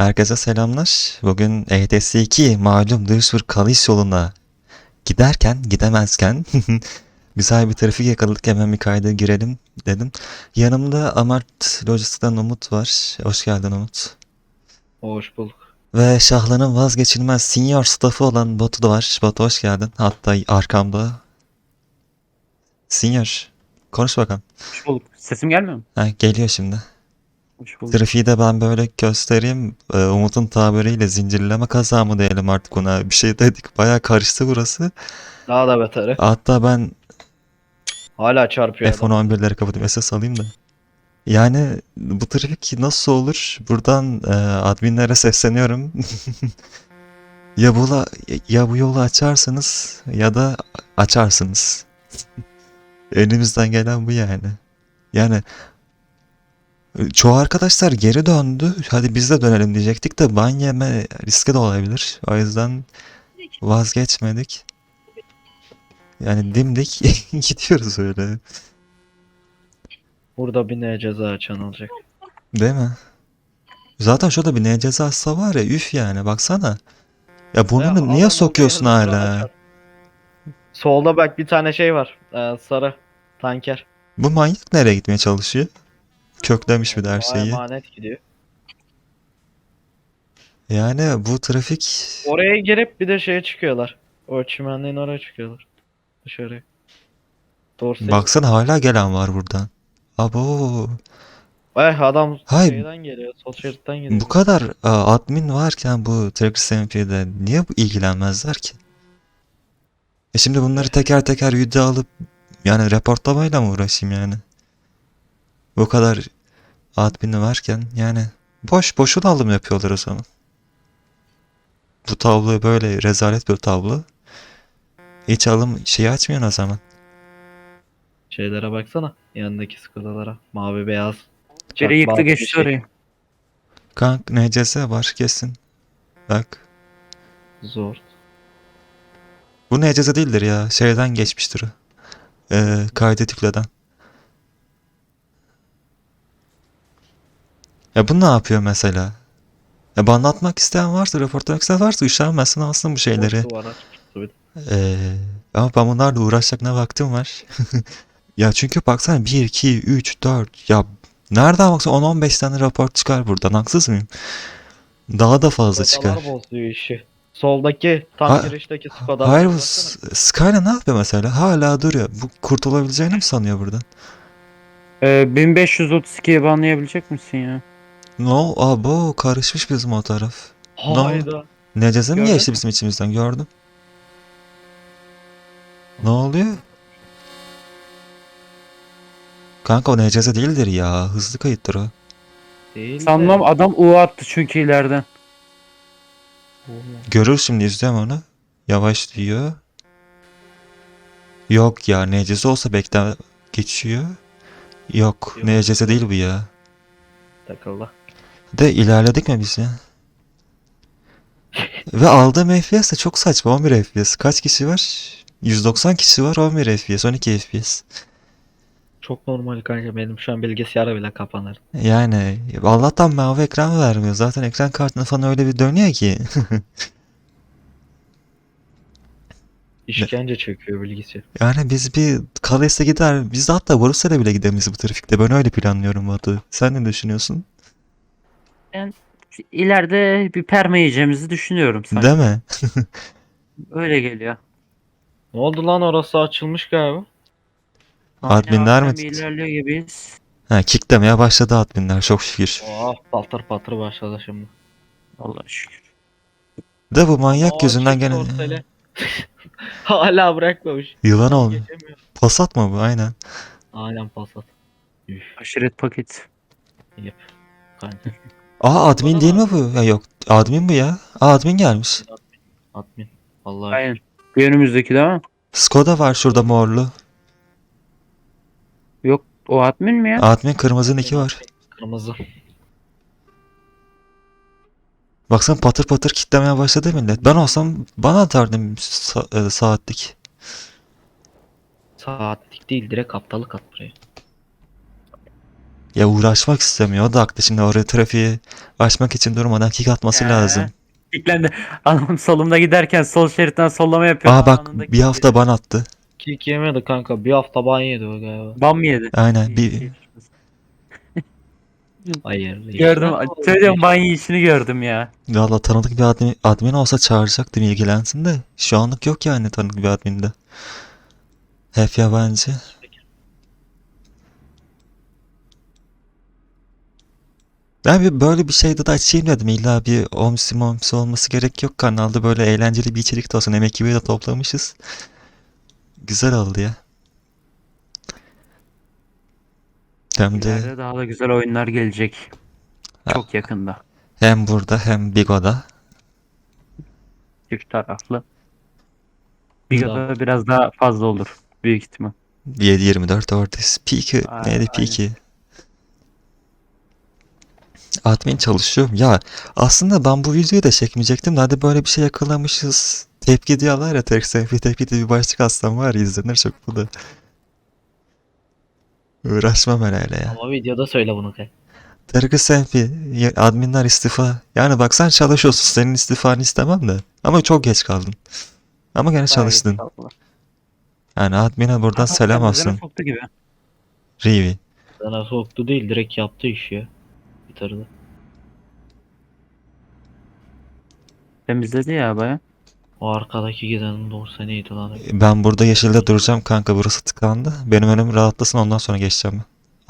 Herkese selamlar. Bugün ETS 2 malum Duisburg kalış yoluna giderken gidemezken güzel bir trafik yakaladık hemen bir kayda girelim dedim. Yanımda Amart Lojistik'ten Umut var. Hoş geldin Umut. Hoş bulduk. Ve Şahlan'ın vazgeçilmez senior staffı olan Batu da var. Batu hoş geldin. Hatta arkamda. Senior. Konuş bakalım. Hoş bulduk. Sesim gelmiyor mu? Ha, geliyor şimdi. Hoş bulduk. Trafiği de ben böyle göstereyim. Ee, Umut'un tabiriyle zincirleme kaza mı diyelim artık ona. Bir şey dedik. Bayağı karıştı burası. Daha da beteri. Hatta ben Hala çarpıyor adam. F-11'leri kapatıp SS alayım da. Yani bu trafik nasıl olur? Buradan e, adminlere sesleniyorum. ya bu ya bu yolu açarsınız ya da açarsınız. Elimizden gelen bu yani. Yani çoğu arkadaşlar geri döndü. Hadi biz de dönelim diyecektik de ban yeme riski de olabilir. O yüzden vazgeçmedik. Yani dimdik gidiyoruz öyle. Burada bir ne ceza açan olacak. Değil mi? Zaten şurada bir ne cezası var ya üf yani baksana. Ya burnunu Ya niye sokuyorsun hala? açar. Solda bak bir tane şey var. Ee, sarı. Tanker. Bu manyak nereye gitmeye çalışıyor? Köklemiş bir de her şeyi. emanet gidiyor. Yani bu trafik Oraya girip bir de şeye çıkıyorlar. O çimenliğin oraya çıkıyorlar. Dışarıya. Doğru baksana hala gelen var buradan. Abo Eh adam Hayır. şeyden geliyor. Sol şeritten geliyor. bu kadar e, admin varken bu Trackers MP'de niye bu ilgilenmezler ki? E şimdi bunları teker teker video alıp yani reportlamayla mı uğraşayım yani? Bu kadar admini varken yani boş boşuna alım yapıyorlar o zaman. Bu tablo böyle rezalet bir tablo. Hiç alım şeyi açmıyorsun o zaman. Şeylere baksana. Yanındaki skalalara. Mavi beyaz. Biri yıktı geçti şey. orayı. Kank NCS var kesin. Bak. Zor. Bu NCS değildir ya. Şeyden geçmiştir o. Ee, kaydet Ya bu ne yapıyor mesela? Ya bana atmak isteyen varsa, reportlamak isteyen varsa üşenmesin alsın bu şeyleri. Ee, ama ben bunlarla uğraşacak ne vaktim var? Ya çünkü baksana 1, 2, 3, 4 ya nereden baksan 10-15 tane rapor çıkar buradan haksız mıyım? Daha da fazla çıkar. Skodalar bozuyor işi. Soldaki tam Ha- girişteki Skoda. Hayır bu Skyline ne yapıyor mesela? Hala duruyor. Bu kurtulabileceğini mi sanıyor buradan? Ee, 1532'ye banlayabilecek misin ya? No, abo karışmış bizim o taraf. Hayda. Neceze mi Gördün geçti mü? bizim içimizden gördüm. Ne oluyor? Kanka o neceze değildir ya. Hızlı kayıttır o. Değil Sanmam de. adam U attı çünkü ileriden. Görür şimdi izliyorum onu. Yavaş diyor. Yok ya neceze olsa bekle geçiyor. Yok Yok. neceze değil bu ya. Takıldı. De ilerledik mi biz ya? Ve aldığım FPS de çok saçma 11 FPS. Kaç kişi var? 190 kişi var 11 FPS 12 FPS. Çok normal kanka benim şu an bilgisayara bile kapanır. Yani Allah'tan mavi ekran vermiyor. Zaten ekran kartına falan öyle bir dönüyor ki. İşkence çekiyor bilgisayar. Yani biz bir Kales'e gider. Biz de hatta Borussa'ya bile gidemeyiz bu trafikte. Ben öyle planlıyorum Batu. Sen ne düşünüyorsun? İleride bir perma yiyeceğimizi düşünüyorum sanki. Değil mi? Öyle geliyor. Ne oldu lan orası açılmış galiba. Adminler mi bir ilerliyor gibiyiz. Ha, kicklemeye başladı adminler çok şükür. Oh patır patır başladı şimdi. Allah şükür. De bu manyak Aa, yüzünden gene. Hala bırakmamış. yılan olmuyor. Geçemiyor. Pasat mı bu? Aynen. Aynen pasat. Üf Aşiret paket. kanka. Aa admin değil mi bu? Ya yok. Admin bu ya. Aa admin gelmiş. Admin. Vallahi Aynen. Bir önümüzdeki değil mi? Skoda var şurada morlu. Yok o admin mi ya? Admin kırmızı iki var. kırmızı. Baksana patır patır kitlemeye başladı millet. Ben olsam bana atardım sa- e, saatlik. Saatlik değil direkt haftalık at buraya. Ya uğraşmak istemiyor. O da haklı. Şimdi oraya trafiği açmak için durmadan kick atması Ee, lazım. Kiklendi. Adam solumda giderken sol şeritten sollama yapıyor. Aa bak Anında bir hafta ban attı. Kick yemedi kanka. Bir hafta ban yedi o galiba. Ban mı yedi? Aynen bir Hayır. Gördüm. Çocuğun ban yiyişini gördüm ya. valla tanıdık bir admin, admin olsa çağıracaktım ilgilensin de şu anlık yok yani tanıdık bir adminde. Hep yabancı. Ben bir böyle bir şeyde de açayım dedim. İlla bir omsi momsi olması gerek yok. Kanalda böyle eğlenceli bir içerik de olsun. Hem ekibi de toplamışız. Güzel oldu ya. Hem de İleride daha da güzel oyunlar gelecek. Ha. Çok yakında. hem burada hem Bigo'da. Çift taraflı. Biga'da biraz daha fazla olur. Büyük ihtimal. 7-24 oradayız. Peak'i Aa, neydi Peak'i? Admin çalışıyor. Ya aslında ben bu videoyu da çekmeyecektim de hadi böyle bir şey yakalamışız. Tepki diyorlar ya tek sayfa tepki diye bir başlık aslında var ya, izlenir çok bu da. Uğraşmam ben öyle ya. Ama videoda söyle bunu kanka. Tarık Senfi, adminler istifa. Yani bak sen çalışıyorsun senin istifanı istemem de. Ama çok geç kaldın. Ama gene çalıştın. Yani admine buradan selam olsun. Rivi. Sana soktu değil direkt yaptı iş ya. Bitirdi. Temizledi ya baya. O arkadaki gidenin doğrusu neydi lan? Ben burada yeşilde duracağım kanka burası tıkandı. Benim önüm rahatlasın ondan sonra geçeceğim ben.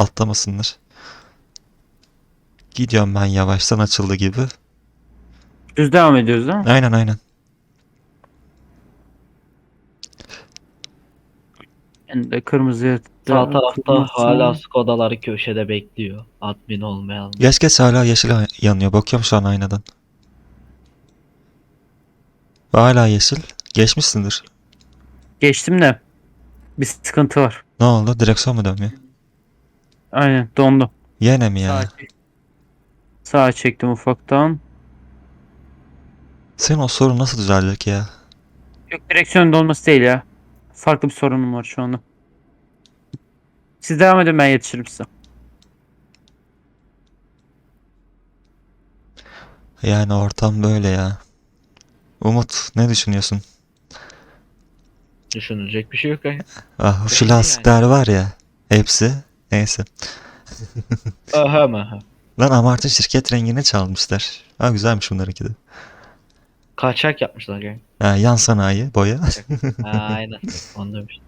Atlamasınlar. Gidiyorum ben yavaştan açıldı gibi. Düz devam ediyoruz değil mi? Aynen aynen. Ben de kırmızıya Sağ tarafta hala Skoda'ları köşede bekliyor. Admin olmayan. Geç geç hala yeşil yanıyor. Bakıyorum şu an aynadan. Hala yeşil. Geçmişsindir. Geçtim de bir sıkıntı var. Ne oldu? Direksiyon mu dönmüyor? Aynen dondu. Yine mi Sağa, ya? çek- sağa çektim ufaktan. Senin o sorun nasıl düzelecek ya? Yok direksiyon dolması değil ya. Farklı bir sorunum var şu anda. Siz devam edin ben yetişirim size. Yani ortam böyle ya. Umut ne düşünüyorsun? Düşünülecek bir şey yok kanka. Ah şu Belli yani. lastikler var ya. Hepsi. Neyse. Aha aha. Lan Amart'ın şirket rengini çalmışlar. Ha güzelmiş bunlarınki de. Kaçak yapmışlar kanka. Ha, yan sanayi boya. Ha, aynen. Onu demiş.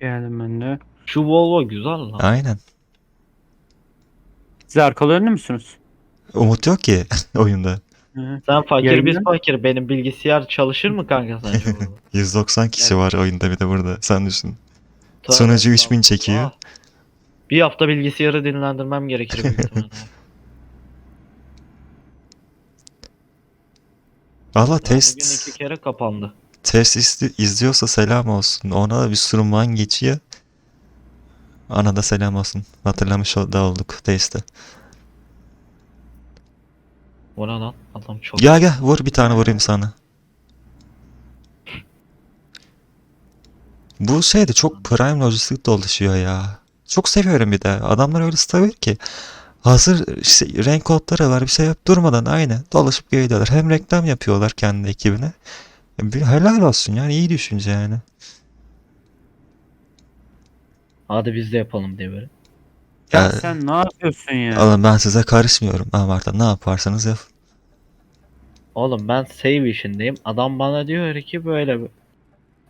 Geldim ben de. Şu Volvo güzel lan. Aynen. Siz arkalı önlü müsünüz? Umut yok ki oyunda. Hı. Sen fakir Yayında biz fakir. Benim bilgisayar çalışır mı kanka sence burada? 190 kişi var oyunda bir de burada. Sen düşün. Tabii, tamam. 3000 çekiyor. Ah. Bir hafta bilgisayarı dinlendirmem gerekir büyük ihtimalle. Valla Ya Bugün test iki kere kapandı. test izli- izliyorsa selam olsun. Ona da bir sunumdan geçiyor. Ona da selam olsun. Hatırlamış ol- da olduk testte. O ne lan? Adam çok. Gel gel vur bir tane vurayım sana. Bu şey de çok prime lojistik dolaşıyor ya. Çok seviyorum bir de. Adamlar öyle stabil ki. Hazır işte renk kodları var bir şey yap durmadan aynı dolaşıp geliyorlar. Hem reklam yapıyorlar kendi ekibine. Bir helal olsun yani iyi düşünce yani. Hadi biz de yapalım diye böyle. Ya Ya, sen ne yapıyorsun ya? Oğlum ben size karışmıyorum. Ama artık ne yaparsanız yap. Oğlum ben save işindeyim. Adam bana diyor ki böyle bir-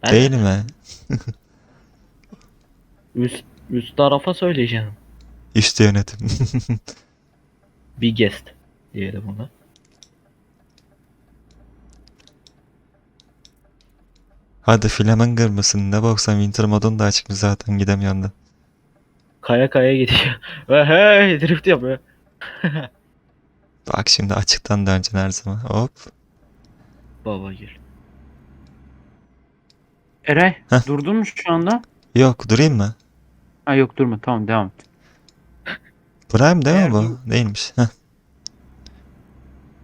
Ben Değil mi? üst, üst tarafa söyleyeceğim. Üst yönetim. Bir guest diyelim ona. Hadi Flamingo mısın? Ne baksan Winter modun da açıkmış zaten gidemiyorsun da. Kaya kaya gidiyor. Ve hey drift yapıyor. Bak şimdi açıktan döneceksin her zaman. Hop. Baba gel. Eray Heh. durdun mu şu anda? Yok durayım mı? Ha yok durma tamam devam et. Prime değil Eğer mi bu? Değilmiş. Heh.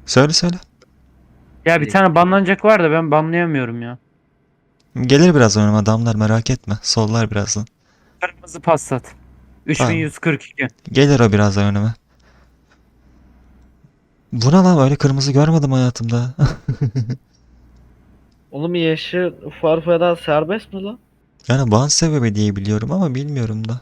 Söyle söyle. Ya bir tane banlanacak var da ben banlayamıyorum ya. Gelir birazdan önüme adamlar merak etme. Sollar birazdan. Kırmızı Passat. 3142. Gelir o birazdan önüme. Bu ne lan öyle kırmızı görmedim hayatımda. Oğlum yeşil far falan serbest mi lan? Yani ban sebebi diye biliyorum ama bilmiyorum da.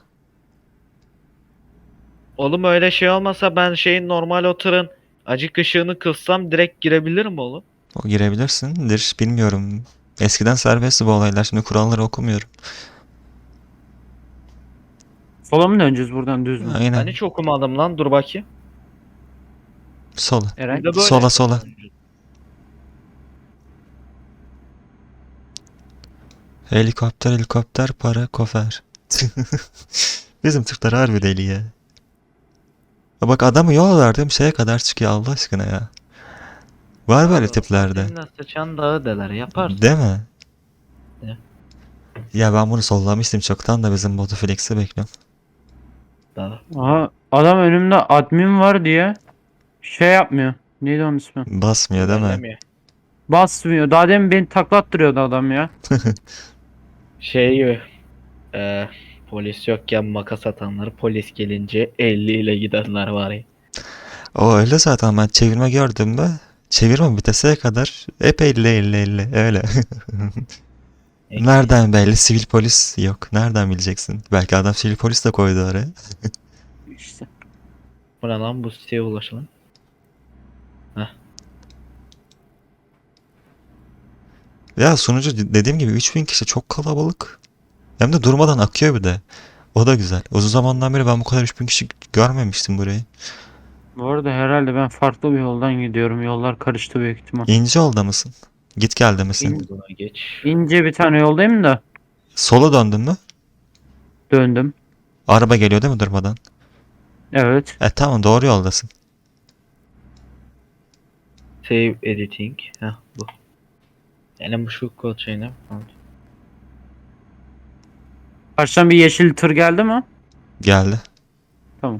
Oğlum öyle şey olmasa ben şeyin normal oturun acık ışığını kıssam direkt girebilirim oğlum. O girebilirsindir bilmiyorum. Eskiden serbestti bu olaylar şimdi kuralları okumuyorum. Sola mı döneceğiz buradan düz mü? Aynen. Ben hiç okumadım lan dur bakayım. Sola. Eren. Bir de böyle. Sola sola. Helikopter helikopter para kofer. Bizim Türkler harbi deli ya. Ya Bak adamı yol verdiğim şeye kadar çıkıyor Allah aşkına ya. Var böyle tiplerde. Seninle sıçan dağı deler yaparsın. Değil mi? De. Ya ben bunu sollamıştım çoktan da bizim Botuflex'i bekliyorum. Dağı. Aha adam önümde admin var diye şey yapmıyor. Neydi onun ismi? Basmıyor değil mi? Basmıyor. Daha demin beni taklattırıyordu adam ya. Şey gibi. eee, polis yokken makas atanlar, polis gelince 50 ile gidenler var ya. O öyle zaten ben çevirme gördüm mü? Çevirme biteseye kadar hep 50 50 50 öyle. Nereden belli? Sivil polis yok. Nereden bileceksin? Belki adam sivil polis de koydu oraya. İşte. Bu ne lan bu siteye ulaşılan? Ya sunucu dediğim gibi 3000 kişi çok kalabalık. Hem de durmadan akıyor bir de. O da güzel. Uzun zamandan beri ben bu kadar 3000 kişi görmemiştim burayı. Bu arada herhalde ben farklı bir yoldan gidiyorum. Yollar karıştı büyük ihtimal. İnce olda mısın? Git geldi misin? Buna geç. İnce bir tane yoldayım da Sola döndün mü? döndüm. Araba geliyor değil mi durmadan? Evet. E tamam doğru yoldasın. Save editing. Heh bu. Yani bu şu kod şeyine. Karşıdan bir yeşil tır geldi mi? Geldi. Tamam.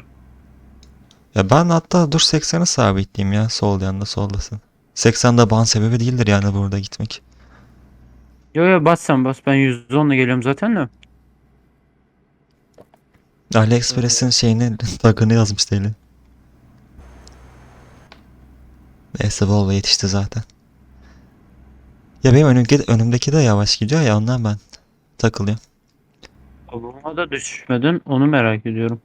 Ya ben hatta dur 80'i sabitleyeyim ya. Sol yanda soldasın. 80'de ban sebebi değildir yani burada gitmek. Yo yo bas sen bas. Ben 110 ile geliyorum zaten de. AliExpress'in şeyini takını yazmış deli. Neyse Volvo yetişti zaten. Ya benim önümdeki, önümdeki de yavaş gidiyor ya ondan ben takılıyorum. Buna da düşmedin. Onu merak ediyorum.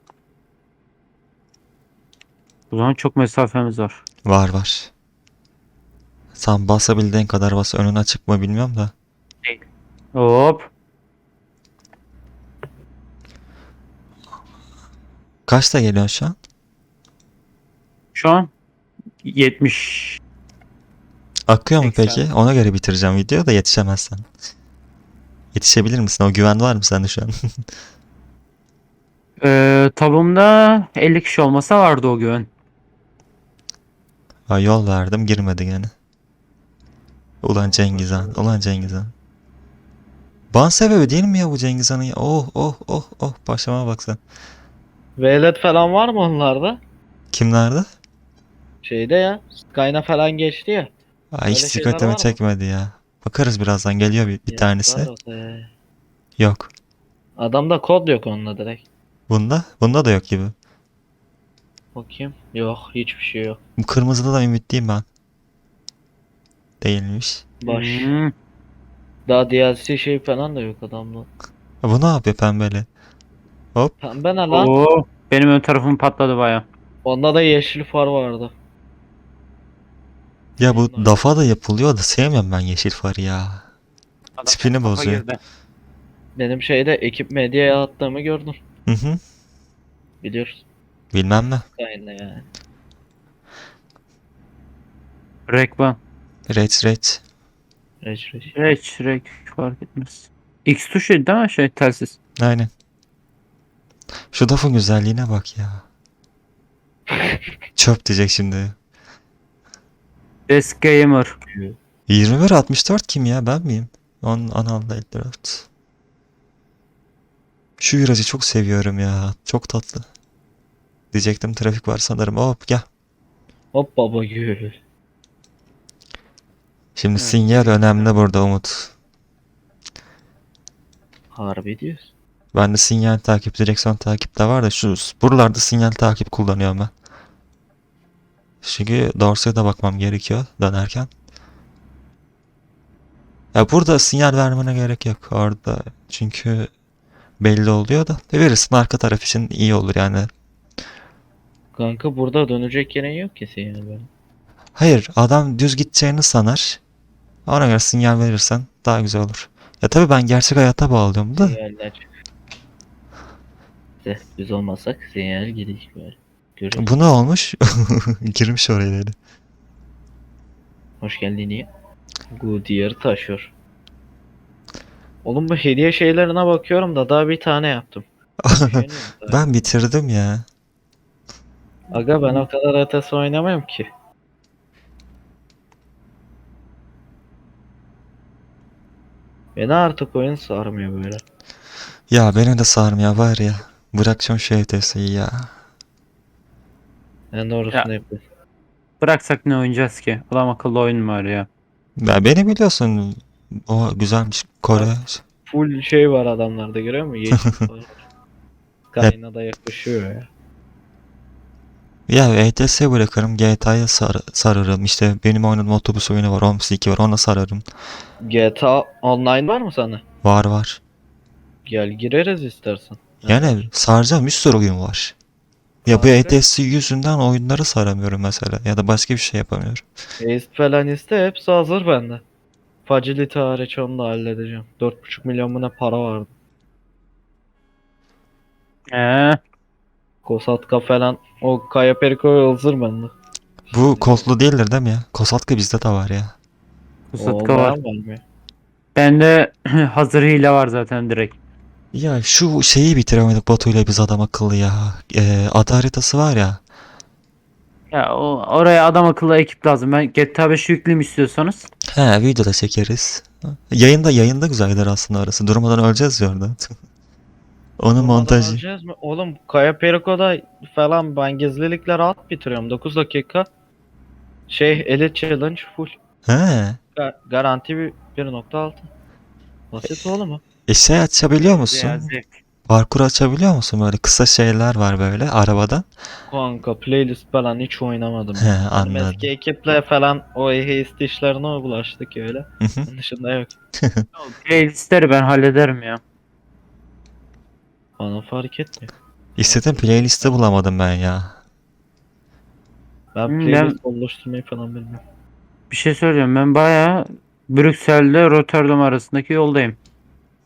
O zaman çok mesafemiz var. Var var. Sen basabildiğin kadar bas önün açık mı bilmiyorum da. Hop. Kaçta geliyorsun şu an? Şu an 70. Akıyor mu 80. peki? Ona göre bitireceğim videoyu da yetişemezsen. Yetişebilir misin? O güven var mı sende şu an? Ee, tabumda 50 kişi olmasa vardı o güven. Ha, yol verdim girmedi gene. Ulan Cengiz Han. Ulan Cengiz Han. Ban sebebi değil mi ya bu Cengiz Han'ın? Oh oh oh oh başıma bak sen. Velet falan var mı onlarda? Kimlerde? Şeyde ya. Skyna falan geçti ya. Ay hiç Öyle şeyler dikkatimi var mı? çekmedi ya. Bakarız birazdan geliyor bir, bir tanesi. Yok. Adamda kod yok onunla direkt. Bunda? Bunda da yok gibi. Bakayım. Yok hiçbir şey yok. Bu kırmızıda da ümitliyim ben. Değilmiş. Baş. Hmm. Daha DLC şey falan da yok adamda. Bu ne yapıyor pembeli? Pembe ne lan? Oo, benim ön tarafım patladı baya. Onda da yeşil far vardı. Ya bu dafa da yapılıyor da sevmiyorum ben yeşil farı ya. Tipini Kafa bozuyor. girdi. Benim şeyde ekip medyaya attığımı gördün. Hı hı. Biliyorsun. Bilmem mi? Skyna yani. Rekban. Reç reç. Reç reç. Reç, rek fark etmez. X tuşu değil mi şey telsiz? Aynen. Şu dafın güzelliğine bak ya. Çöp diyecek şimdi. Desk Gamer. 21 64 kim ya ben miyim? On Anal'da 54. Şu virajı çok seviyorum ya. Çok tatlı. Diyecektim trafik var sanırım. Hop gel. Hop baba gül. Şimdi Evet, sinyal önemli burada Umut. Harbi diyorsun. Bende sinyal takip, direksiyon takip de var da şu buralarda sinyal takip kullanıyorum ben. Çünkü dorsaya da bakmam gerekiyor dönerken. Ya burada sinyal vermene gerek yok orada. Çünkü belli oluyor da. Verirsin arka taraf için iyi olur yani. Kanka burada dönecek yerin yok ki senin böyle. Hayır, adam düz gideceğini sanar. Ona göre sinyal verirsen daha güzel olur. Ya tabii ben gerçek hayata bağlıyorum da. Sinyaller biz olmasak sinyal gidiş Görüyorsun. Bu ne olmuş? Girmiş oraya dedi. Hoş geldin ya. Goodyear taşıyor. Oğlum bu hediye şeylerine bakıyorum da daha bir tane yaptım. Ben bitirdim ya. Aga ben o kadar ötesi oynamıyorum ki. Beni artık oyun sarmıyor böyle. Ya beni de sarmıyor var ya. Bırakacağım şu ETS'yi ya. En doğrusunu yapıyorum. Bıraksak ne oynayacağız ki? Adam akıllı oyun var ya. Ya beni biliyorsun. O güzelmiş. Kore. Full şey var adamlarda görüyor musun? Yeşil var. Kayna da yakışıyor ya. Ya ETS bırakırım. GTA'ya sar sararım. İşte benim oynadığım otobüs oyunu var. Homes 2 var. Ona sararım. GTA Online var mı sana? Var var. Gel gireriz istersen. Yani saracağım bir sürü oyun var. Ya bu? ETS yüzünden oyunları saramıyorum mesela. Ya da başka bir şey yapamıyorum. Ace falan iste hepsi hazır bende. Facility hariç onu da halledeceğim. 4.5 milyon mu ne para vardı. Eee. Kosatka falan o Kaya Perico hazır bende. Bu kodlu değildir değil mi ya? Kosatka bizde de var ya. Kusatka var. var mı? Bende hazır hile var zaten direkt. Ya şu şeyi bitiremedik Batu'yla biz adam akıllı ya. Ee, ada haritası var ya. Ya o, oraya adam akıllı ekip lazım. Ben GTA 5 yükleyeyim istiyorsanız. He videoda çekeriz. Yayında yayında güzel gider aslında arası. Durmadan öleceğiz ya orada. Onun Durmadan montajı. öleceğiz mi? Oğlum Kaya Perico'da falan ben gizlilikle rahat bitiriyorum. 9 dakika. Şey Elite Challenge full. He. Ga- garanti bir 1.6. Basit oğlum o. E şey açabiliyor musun? Zevk. Parkur açabiliyor musun? Böyle kısa şeyler var böyle arabadan. Kanka playlist falan hiç oynamadım. He Bizim anladım. eski ekiple falan o heist işlerine bulaştık öyle. Onun dışında yok. Playlistleri ben hallederim ya. Bana fark etmiyor. İstedim playlisti bulamadım ben ya. Ben Hmm, playlist oluşturmayı falan bilmiyorum. Bir şey söyleyeceğim. Ben bayağı Brüksel'de Rotterdam arasındaki yoldayım.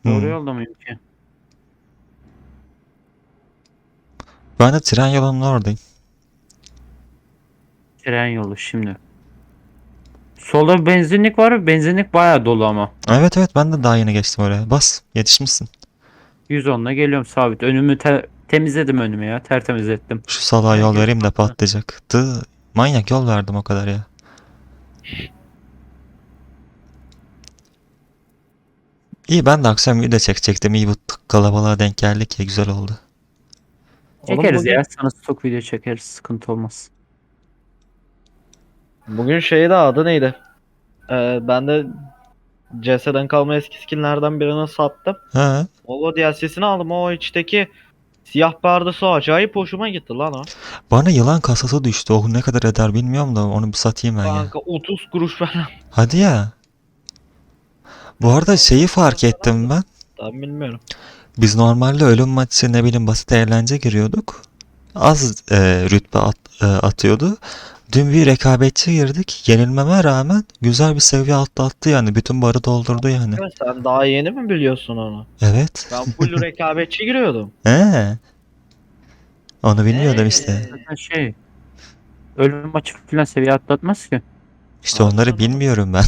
Doğru Hmm. yolda mıyım ki? Ben de tren yolunun oradayım. Tren yolu şimdi. Solda bir benzinlik var. Benzinlik bayağı dolu ama. Evet evet ben de daha yeni geçtim oraya. Bas yetişmişsin. 110'la geliyorum sabit. Önümü te- temizledim önümü ya. Tertemiz ettim. Şu salağa yol vereyim de patlayacaktı. Manyak yol verdim o kadar ya. İyi ben de akşam video çekecektim. İyi bu kalabalığa denk geldik ya güzel oldu. Oğlum Çekeriz bugün, ya. Sana stok video çekeriz. Sıkıntı olmaz. Bugün şeyde adı neydi? Ee, ben de CS'den kalma eski skinlerden birini sattım. He. Volvo DLC'sini aldım. O içteki siyah perdesi acayip hoşuma gitti lan o. Bana yılan kasası düştü. O ne kadar eder bilmiyorum da onu bir satayım ben ya. Kanka 30 kuruş falan. Hadi ya. Bu arada şeyi fark ettim ben. Ben bilmiyorum. Biz normalde ölüm maçı ne bileyim basit eğlence giriyorduk. Az e, rütbe at- e, atıyordu. Dün bir rekabetçi girdik. Yenilmeme rağmen güzel bir seviye atlattı yani. Bütün barı doldurdu yani. Ya Sen daha yeni mi biliyorsun onu? Evet. Ben full rekabetçi giriyordum. He. Onu bilmiyordum Ee, işte. Zaten şey. Ölüm maçı falan seviye atlatmaz ki. İşte onları bilmiyorum ben.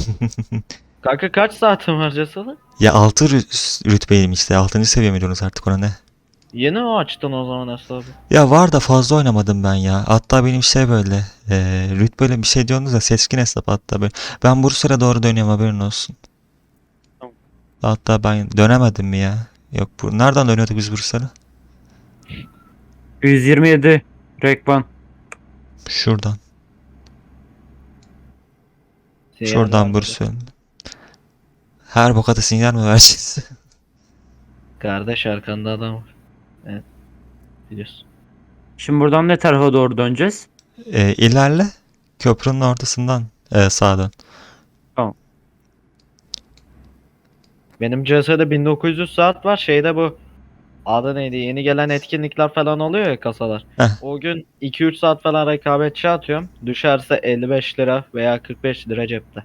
Kanka kaç saatin var CS'de? Ya 6 rütbeyim işte. 6. seviye mi diyorsunuz artık ona ne? Yeni mi açtın o zaman hesabı? Ya var da fazla oynamadım ben ya. Hatta benim şey böyle e, rütbeli bir şey diyorsunuz ya seçkin hesap hatta böyle. Ben Bursa'ya doğru dönüyorum haberin olsun. Tamam. Hatta ben dönemedim mi ya? Yok bu nereden dönüyorduk biz Bursa'ya? 127 Rekban. Şuradan. Sinyal Şuradan. Bursa'ya. Her bokata sinyal mi vereceğiz? Kardeş arkanda adam var. Evet. Biliyorsun. Şimdi buradan ne tarafa doğru döneceğiz? E, ilerle. Köprünün ortasından e, sağa dön. Benim CS'de 1900 saat var. Şeyde bu adı neydi? Yeni gelen etkinlikler falan oluyor ya kasalar. Heh. O gün 2-3 saat falan rekabetçi atıyorum. Düşerse 55 lira veya 45 lira cepte.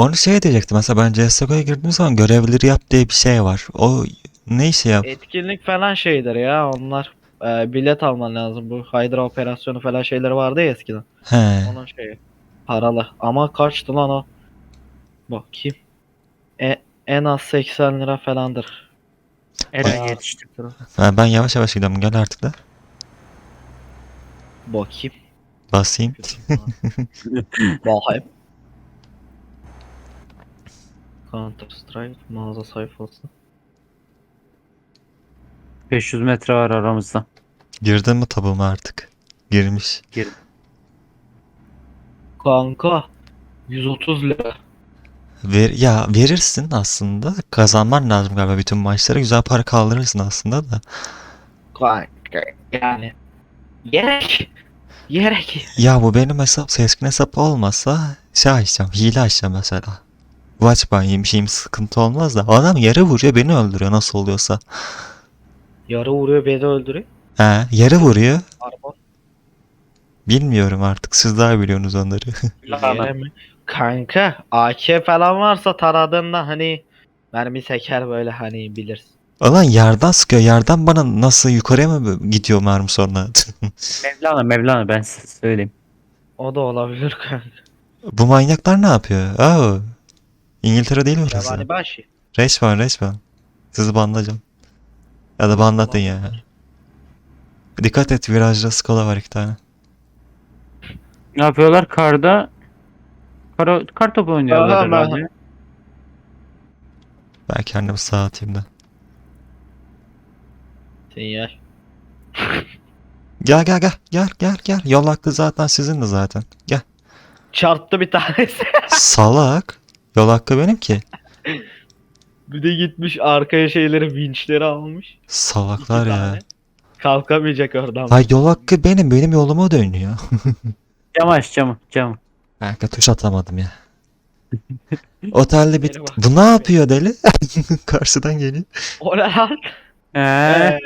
Onu şey diyecektim. Mesela ben CSGO'ya girdiğim zaman görevleri yap diye bir şey var. O ne işe yap? Etkinlik falan şeydir ya onlar. Ee, bilet alman lazım. Bu Hydra operasyonu falan şeyleri vardı ya eskiden. He. Onun şeyi. Paralı. Ama kaçtı lan o? Bakayım. E, en az 80 lira falandır. Eren yetiştik. Ha, ben yavaş yavaş gidiyorum. Gel artık da. Bakayım. Basayım. Bakayım. Counter Strike mağaza sayfası. 500 metre var aramızda. Girdin mi tabuğuma artık? Girmiş. Kanka 130 lira. Ver, ya verirsin aslında. Kazanman lazım galiba bütün maçları. Güzel para kaldırırsın aslında da. Kanka yani. Gerek. Gerek. Ya bu benim hesap seskin hesap olmasa şey açacağım. Hile açacağım mesela. Watch ban yemişim sıkıntı olmaz da. Adam yere vuruyor beni öldürüyor nasıl oluyorsa. Yarı vuruyor beni öldürüyor. He yere vuruyor. Araba. Bilmiyorum artık siz daha biliyorsunuz onları. Kanka AK falan varsa taradığında hani mermi seker böyle hani bilirsin. Ulan yerden sıkıyor. Yerden bana nasıl yukarıya mı gidiyor mermi sonra? Mevlana Mevlana ben size söyleyeyim. O da olabilir kanka. Bu manyaklar ne yapıyor? Aa, İngiltere değil mi burası? Yabani başı. Resmen resmen. Sizi banlayacağım. Ya da banlatın ya. Dikkat et virajda skala var iki tane. Ne yapıyorlar? Karda kar, kar topu oynuyorlar Aha, ben- herhalde. Ben kendimi sağa atayım da. Sinyal. Gel gel gel gel gel gel. Yol hakkı zaten sizin de zaten. Gel. Çarptı bir tanesi. Salak. Yol hakkı benim ki. bir de gitmiş arkaya şeyleri vinçleri almış. İki Salaklar ya. tane. Kalkamayacak oradan. Hay yol hakkı benim. Benim yoluma dönüyor. Camı aç camı camı. Kanka tuş atamadım ya. Otelde bir... Bu ne yapıyor deli? Karşıdan geliyor. O ne lan? Ee,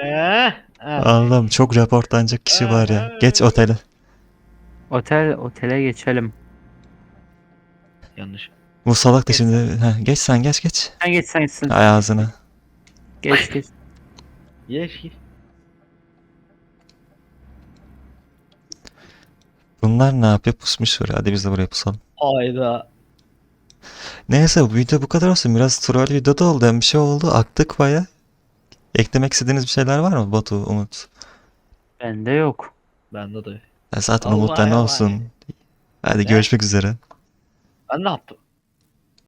Eee? Ha. Allah'ım çok raportlanacak kişi var ya. Geç otele. otel otele geçelim. Yanlış. Bu salak da şimdi... Ha, geç sen geç geç. Sen geç sen gitsin. Ay ağzına. Geç geç. Yeşil. Bunlar ne yapıyor? Pusmuş oraya. Hadi biz de buraya pusalım. Hayda. Neyse bu video bu kadar olsun. Biraz troll video da oldu. Hem bir şey oldu. Aktık baya. Eklemek istediğiniz bir şeyler var mı Batu, Umut? Bende yok. Bende de. Ya zaten Umut'ta ne olsun. Hadi Ne? görüşmek üzere. Ben ne yaptım?